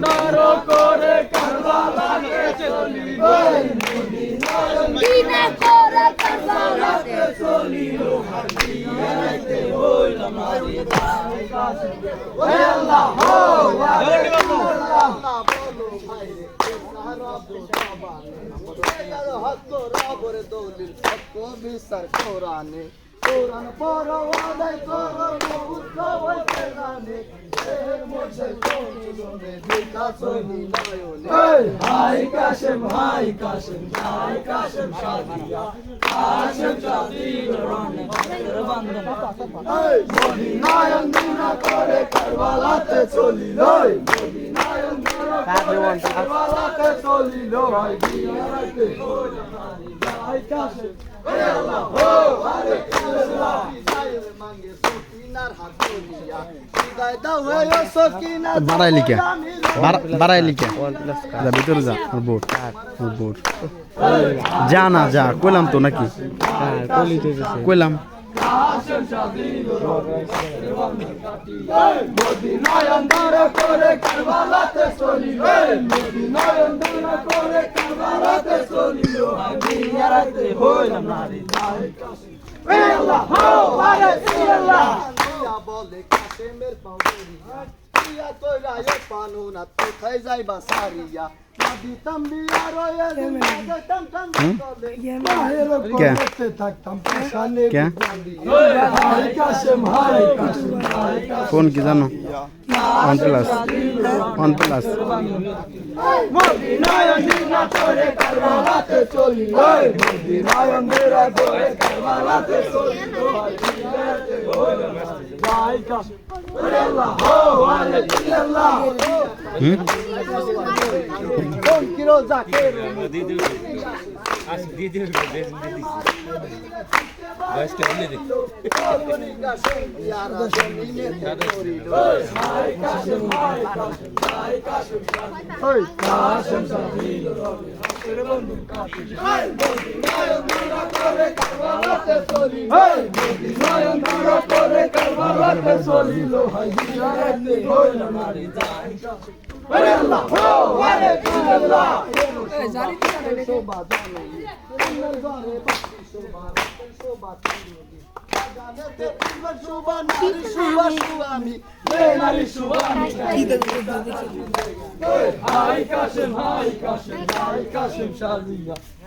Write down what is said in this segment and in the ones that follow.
অন্তর করে কারবালাতে চলিল দিনে করে কারবালাতে চলিল হাদিয়াতে হইল মারি ওহে আল্লাহ হো আল্লাহ বলো ভাই হক রবরে দলিল হক বিচার কোরআনে। কোরআন পড়ো আদায় করো বহুত সবাই জানে hi Kashem hi Kashem hi Kashem Shadiya Kashem এই মদিনায়ন দিনা করে কারবালাতে চলিল। করে কারবালাতে চলিল। হাই কাশেম। বাড়াইলি কে বাড়াইলি কে যা ভিতরে যা না যা কইলাম তো নাকি? কইলাম। এই মদিনায়ন দ্বারা করে কারবালাতে চলিল এই মদিনায়ন দ্বারা করে কারবালাতে চলিল হাদিয়াতে হইল মারি হাই কাশেম আল্লাহ হো আরে আল্লাহ বলে কাশেমের পাউরিয়া দিয়া কইরা এ পানু না কোথায় যাইবা সারিয়া क्या? फ़ोन की जानो? One plus one plus hmm? কে hi Kashem hi Kashem hi Kashem phone কি জানো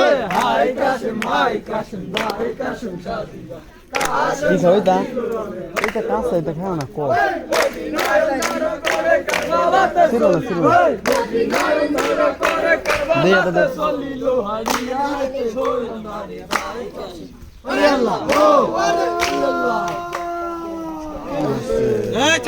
এই hi Kashem hi Kashem hi Kashem Shadiya কি খাও এটা এটা কাঁচা এটা খাও না কো